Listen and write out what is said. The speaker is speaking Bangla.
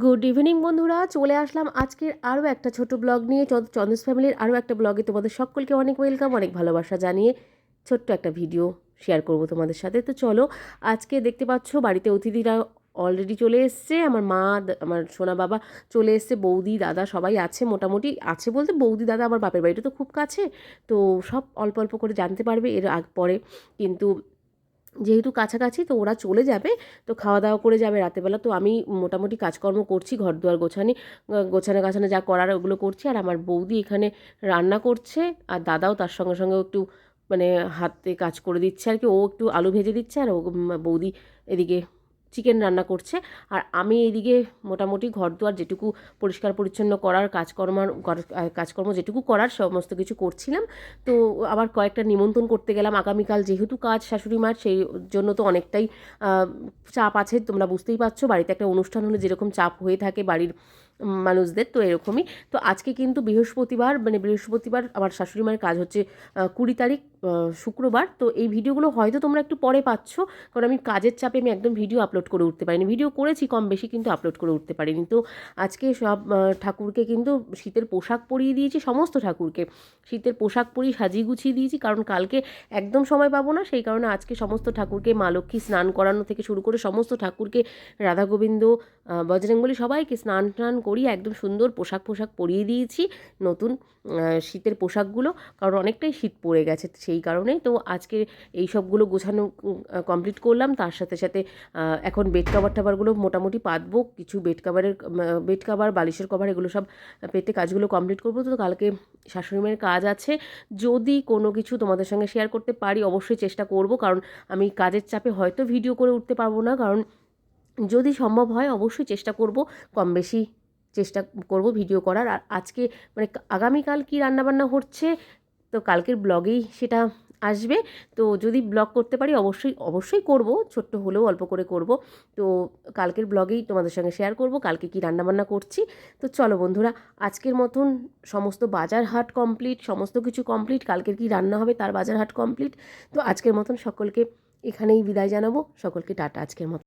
গুড ইভিনিং বন্ধুরা। চলে আসলাম আজকের আরও একটা ছোট ব্লগ নিয়ে। চন্দ- চন্দ্রস ফ্যামিলির আরও একটা ব্লগে তোমাদের সকলকে অনেক ওয়েলকাম অনেক ভালোবাসা জানিয়ে ছোট্ট একটা ভিডিও শেয়ার করব তোমাদের সাথে। তো চলো, আজকে দেখতে পাচ্ছ, বাড়িতে অতিথিরা অলরেডি চলে এসছে। আমার মা আমার সোনা বাবা চলে এসছে। বৌদি, দাদা সবাই আছে, মোটামুটি আছে বলতে বৌদি, দাদা আমার বাপের বাড়িটা তো খুব কাছে। তো সব অল্প অল্প করে জানতে পারবে। এর আগ পরে কিন্তু যেহেতু কাছাকাছি, তো ওরা চলে যাবে, তো খাওয়া দাওয়া করে যাবে রাতেরবেলা তো আমি মোটামুটি কাজকর্ম করছি ঘর দুয়ার গোছানি গোছানো গাছানো যা করার ওগুলো করছি। আর আমার বৌদি এখানে রান্না করছে, আর দাদাও তার সঙ্গে সঙ্গে একটু মানে হাতে কাজ করে দিচ্ছে আর কি। ও একটু আলু ভেজে দিচ্ছে, আর ও বৌদি এদিকে চিকেন রান্না করছে। আর আমি এইদিকে মোটামুটি ঘর দুয়ার যেটুকু পরিষ্কার পরিচ্ছন্ন করার কাজকর্ম কাজকর্ম যেটুকু করার সমস্ত কিছু করছিলাম। তো আবার কয়েকটা নিমন্ত্রণ করতে গেলাম। আগামীকাল যেহেতু কাজ শাশুড়ি মার, সেই জন্য তো অনেকটাই চাপ আছে। তোমরা বুঝতেই পারছ, বাড়িতে একটা অনুষ্ঠান হলে যেরকম চাপ হয়ে থাকে বাড়ির মানুষদের তো এরকমই। তো আজকে কিন্তু বৃহস্পতিবার মানে বৃহস্পতিবার আমার শাশুড়ি মায়ের কাজ হচ্ছে কুড়ি তারিখ শুক্রবার। তো এই ভিডিওগুলো হয়তো তোমরা একটু পরে পাচ্ছ, কারণ আমি কাজের চাপে আমি একদম ভিডিও আপলোড করে উঠতে পারিনি। ভিডিও করেছি, কম বেশি কিন্তু আপলোড করে উঠতে পারিনি। তো আজকে সব ঠাকুরকে কিন্তু শীতের পোশাক পরিয়ে দিয়েছি, সমস্ত ঠাকুরকে। শীতের পোশাক পরিয়ে সাজিয়ে গুছিয়ে দিয়েছি, কারণ কালকে একদম সময় পাবো না। সেই কারণে আজকে সমস্ত ঠাকুরকে, মা লক্ষ্মী স্নান করানো থেকে শুরু করে সমস্ত ঠাকুরকে, রাধা গোবিন্দ বজরংবলী সবাইকে স্নান টান করিয়ে একদম সুন্দর পোশাক পোশাক পরিয়ে দিয়েছি। নতুন শীতের পোশাকগুলো, কারণ অনেকটাই শীত পড়ে গেছে সেই কারণেই। তো আজকে এই সবগুলো গোছানো কমপ্লিট করলাম। তার সাথে সাথে এখন বেড কাভার টাভারগুলো মোটামুটি পাতবো। কিছু বেড কাভারের বেড কাভার বালিশের কভার এগুলো সব পেতে কাজগুলো কমপ্লিট করব। তো কালকে শাশুড়ি মায়ের কাজ আছে। যদি কোনো কিছু তোমাদের সঙ্গে শেয়ার করতে পারি, অবশ্যই চেষ্টা করব। কারণ আমি কাজের চাপে হয়তো ভিডিও করে উঠতে পারব না। কারণ যদি সম্ভব হয়, অবশ্যই চেষ্টা করব। কম বেশি চেষ্টা করব ভিডিও করার। আর আজকে মানে আগামীকাল কী রান্নাবান্না হচ্ছে, তো কালকের ব্লগেই সেটা আসবে। তো যদি ব্লগ করতে পারি অবশ্যই অবশ্যই করব, ছোট্ট হলেও অল্প করে করব। তো কালকের ব্লগেই তোমাদের সঙ্গে শেয়ার করব, কালকে কি রান্নাবান্না করছি। তো চলো বন্ধুরা, আজকের মতন সমস্ত বাজার হাট কমপ্লিট সমস্ত কিছু কমপ্লিট কালকের কি রান্না হবে তার বাজার হাট কমপ্লিট তো আজকের মতন সকলকে এখানেই বিদায় জানাব, সকলকে টাটা আজকের মতো।